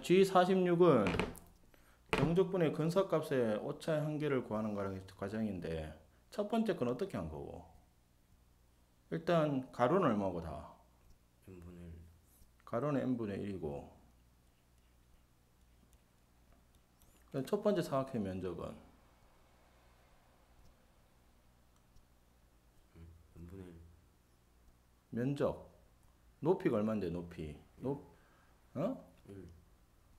G46은 경적분의 근사값의 오차의 한계를 구하는 과정인데 첫 번째 건 어떻게 한 거고? 일단 가로는 얼마고 다? n분의 1 가로는 n분의 1이고. 첫 번째 사각형 면적은? N분의 1 면적. 높이가 얼마인데 높이? 높 어? 1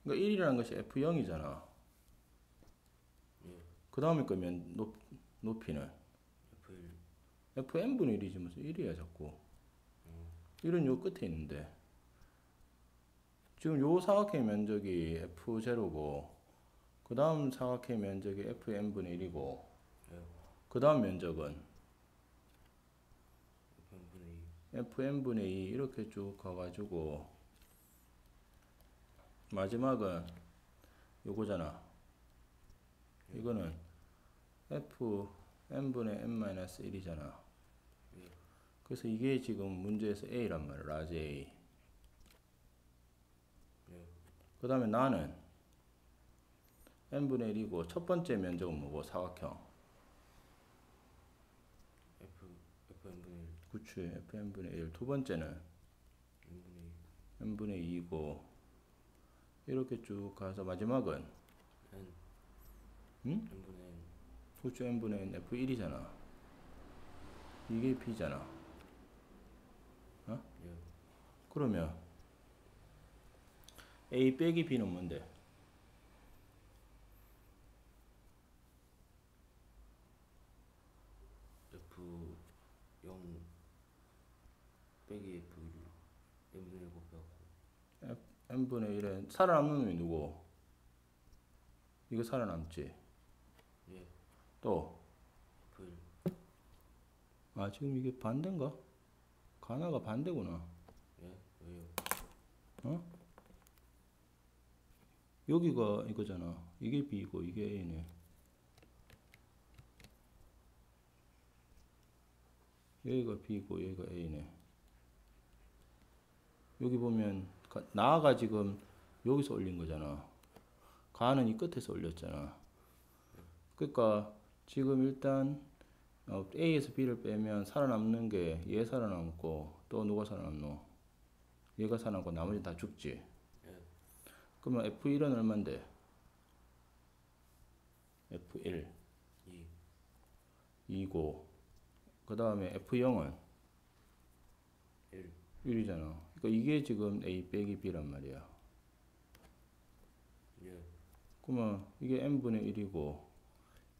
그러니까 1이라는 것이 f0이잖아. 예. 그 다음에 거면 높, 높이는? F1 fn분의 1이지 무슨 1이야 자꾸. 1은 요 끝에 있는데. 지금 요 사각형 면적이 f0고 그 다음 사각형 면적이 fn분의 1이고 예. 그 다음 면적은? Fn분의 2 fn분의 2 이렇게 쭉 가가지고 마지막은 요거잖아. 이거는 fn분의 n-1이잖아. 예. 그래서 이게 지금 문제에서 a란 말이야 라지 a. 예. 그 다음에 나는 n분의 1이고 첫 번째 면적은 뭐고 사각형? F fn분의 1 그치 fn분의 1 두 번째는 n분의 2 n분의 2고 이렇게 쭉 가서 마지막은 n. 응? n분의 n. 그치 n분의 n. F1이잖아. 이게 b잖아. 예. 그러면 a 빼기 b는 뭔데? f0 빼기 f1 n분의 1 곱해갖고 n분의 1에 살아남는 놈이 누구? 이거 살아남지 예. 또 f1 아 지금 이게 반대인가? 가나가 반대구나. 예. 왜요? 어? 여기가 이거잖아. 이게 B고 이게 A네. 여기가 B고 여기가 A네. 여기 보면 가- 나가 지금 여기서 올린 거잖아. 가는 이 끝에서 올렸잖아. 그러니까 지금 일단 어, A에서 B를 빼면 살아남는 게 얘 살아남고 또 누가 살아남노? 얘가 살아남고 나머지 다 죽지. 예. 그러면 F1은 얼만데? F1 2 2고 그 다음에 F0은 1 1이잖아. 그러니까 이게 지금 A 빼기 B란 말이야. 예. 그러면 이게 n분의 1이고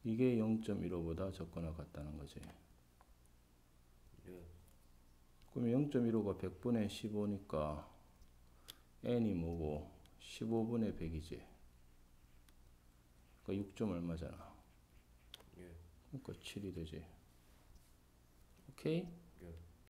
이게 0.15보다 적거나 같다는 거지. 예. 그러면 0.15가 100분의 15니까 n이 뭐고 15분의 100이지. 그러니까 6점 얼마잖아. 예. 그러니까 7이 되지. 오케이?